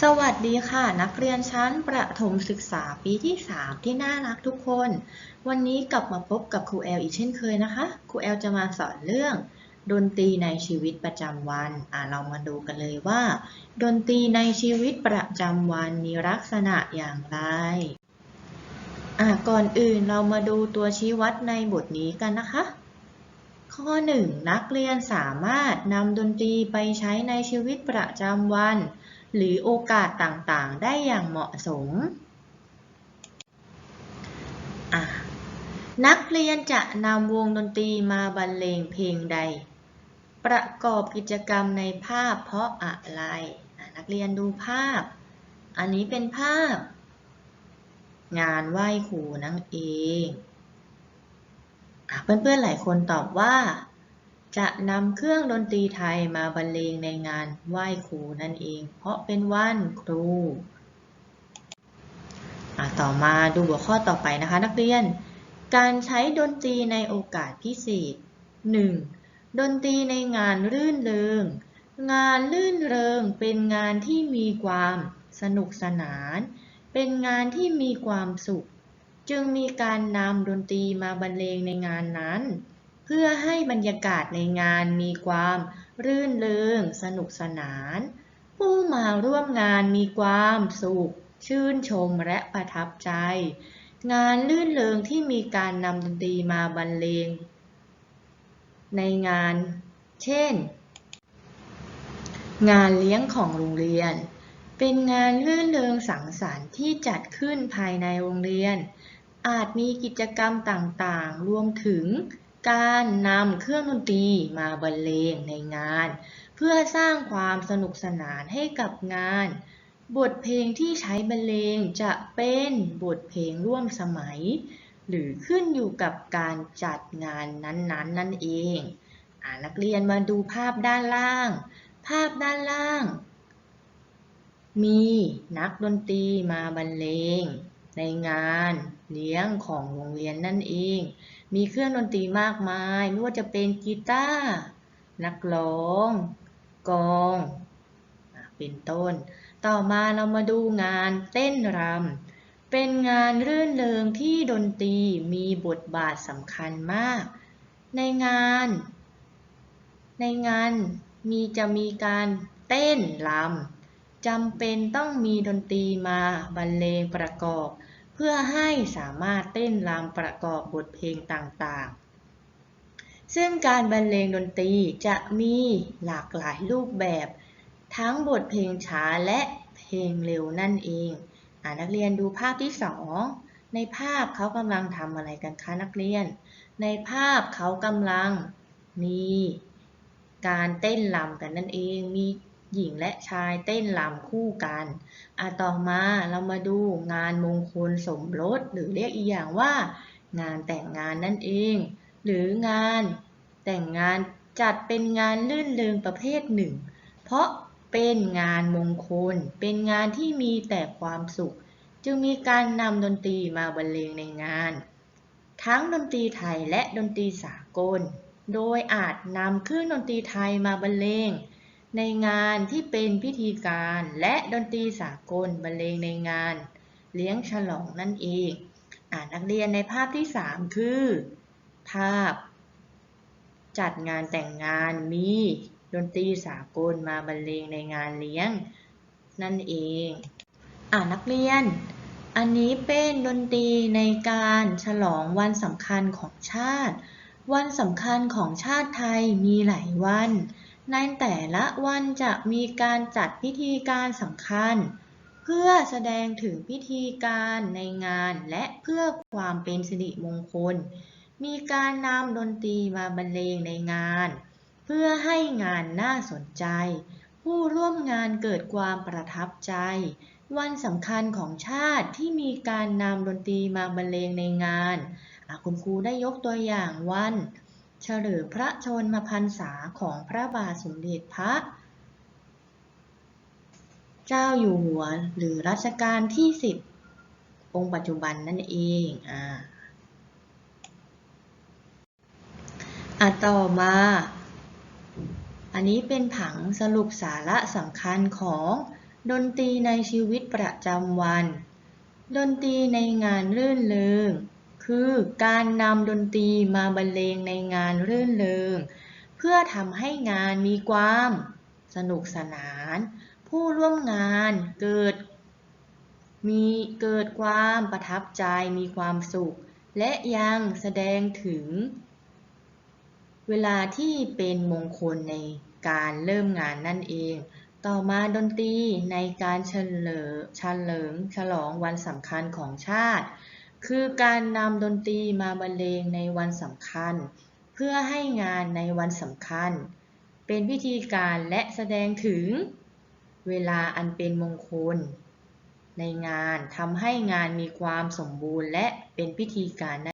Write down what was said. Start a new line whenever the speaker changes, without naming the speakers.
สวัสดีค่ะ นักเรียนชั้นประถมศึกษาปีที่ 3 ที่น่ารักทุกคน วันนี้กลับมาพบกับครูแอลอีกเช่นเคยนะคะครูแอลจะมาสอนเรื่อง ดนตรีในชีวิตประจำวันอ่าเรามาดูกันเลยว่า ดนตรีในชีวิตประจำวันมีลักษณะอย่างไรอ่าก่อนอื่นเรามาดูตัวชี้วัดในบทนี้กันนะคะ ข้อ 1 นักเรียนสามารถนำดนตรีไปใช้ในชีวิตประจำวัน หรือโอกาสต่างๆ ได้อย่างเหมาะสมะนักเรียนจะนำวงดนตรีมาบรรเลงเพลงใด ประกอบกิจกรรมในภาพเพราะอะไร นักเรียนดูภาพ อันนี้เป็นภาพ งานไหว้ครูนั่นเองอเพื่อนๆหลายคนตอบว่า จะนำเครื่องดนตรีไทยมาบรรเลงในงานไหว้ครูนั่นเอง เพราะเป็นวันครูต่อมาดูหัวข้อต่อไปนะคะ นักเรียน การใช้ดนตรีในโอกาสพิเศษ 1. ดนตรีในงานรื่นเริง งานลื่นเริงเป็นงานที่มีความสนุกสนาน เป็นงานที่มีความสุข จึงมีการนำดนตรีมาบรรเลงในงานนั้น พื่อให้บรรยากาศในงานมีความรื่นเริงสนุกสนาน ผู้มาร่วมงานมีความสุข ชื่นชมและประทับใจ งานลื่นเริงที่มีการนำดนตรีมาบรรเลง ในงาน เช่น งานเลี้ยงของโรงเรียน เป็นงานลื่นเริงสังสรรค์ที่จัดขึ้นภายในโรงเรียน อาจมีกิจกรรมต่างๆ รวมถึง การนำเครื่องดนตรีมาบรรเลงในงาน เพื่อสร้างความสนุกสนานให้กับงาน บทเพลงที่ใช้บรรเลงจะเป็นบทเพลงร่วมสมัย หรือขึ้นอยู่กับการจัดงานนั้นๆนั่นเองอนักเรียนมาดูภาพด้านล่าง ภาพด้านล่าง มีนักดนตรีมาบรรเลง ในงานเลี้ยงของโรงเรียนนั่นเอง มีเครื่องดนตรีมากมาย ไม่ว่าจะเป็นกีตาร์นักร้อง กองเป็นต้น ต่อมาเรามาดูงานเต้นรำเป็นงานรื่นเริงที่ดนตรีมีบทบาทสำคัญมาก ในงาน ในงานมีจะมีการเต้นรำจำเป็นต้องมีดนตรีมาบรรเลงประกอบ พื่อให้สามารถเต้นรำประกอบบทเพลงต่างๆ ซึ่งการบรรเลงดนตรีจะมีหลากหลายรูปแบบ ทั้งบทเพลงช้าและเพลงเร็วนั่นเองอนักเรียนดูภาพที่สองในภาพเขากำลังทำอะไรกันคะนักเรียน ในภาพเขากำลังมีการเต้นรำกันนั่นเอง มี หญิงและชายเต้นรำคู่กันอะต่อมาเรามาดูงานมงคลสมรสหรือเรียกอีกอย่างว่า งานแต่งงานนั่นเอง หรืองานแต่งงานจัดเป็นงานลื่นเริงประเภทหนึ่ง เพราะเป็นงานมงคล เป็นงานที่มีแต่ความสุข จึงมีการนำดนตรีมาบรรเลงในงาน ทั้งดนตรีไทยและดนตรีสากล โดยอาจนำเครื่องดนตรีไทยมาบรรเลง ในงานที่เป็นพิธีการและดนตรีสากลบรรเลงในงาน เลี้ยงฉลองนั่นเอง อ่านักเรียนในภาพที่ 3 คือ ภาพ จัดงานแต่งงานมีดนตรีสากลมาบรรเลงในงานเลี้ยงนั่นเอง อ่านักเรียน อันนี้เป็นดนตรีในการฉลองวันสำคัญของชาติ วันสำคัญของชาติไทยมีหลายวัน ในแต่ละวันจะมีการจัดพิธีการสำคัญ เพื่อแสดงถึงพิธีการในงานและเพื่อความเป็นสิริมงคล มีการนำดนตรีมาบรรเลงในงาน เพื่อให้งานน่าสนใจ ผู้ร่วมงานเกิดความประทับใจ วันสำคัญของชาติที่มีการนำดนตรีมาบรรเลงในงานอะคุณครูได้ยกตัวอย่างวัน เฉลิมพระชนมพรรษาของพระบาทสมเด็จพระ เจ้าอยู่หัวหรือรัชกาลที่ 10 องค์ปัจจุบันนั่นเองอ่าอะต่อมา อันนี้เป็นผังสรุปสาระสำคัญของดนตรีในชีวิตประจำวัน ดนตรีในงานรื่นเริง คือการนำดนตรีมาบรรเลงในงานรื่นเริง เพื่อทำให้งานมีความ สนุกสนาน ผู้ร่วมงานเกิด มีเกิดความประทับใจมีความสุข และยังแสดงถึง เวลาที่เป็นมงคลในการเริ่มงานนั่นเอง ต่อมาดนตรีในการเฉลิมเฉลิมฉลองวันสำคัญของชาติ คือการนำดนตรีมาบรรเลงในวันสำคัญ เพื่อให้งานในวันสำคัญ เป็นพิธีการและแสดงถึง เวลาอันเป็นมงคล ในงานทำให้งานมีความสมบูรณ์และเป็นพิธีการ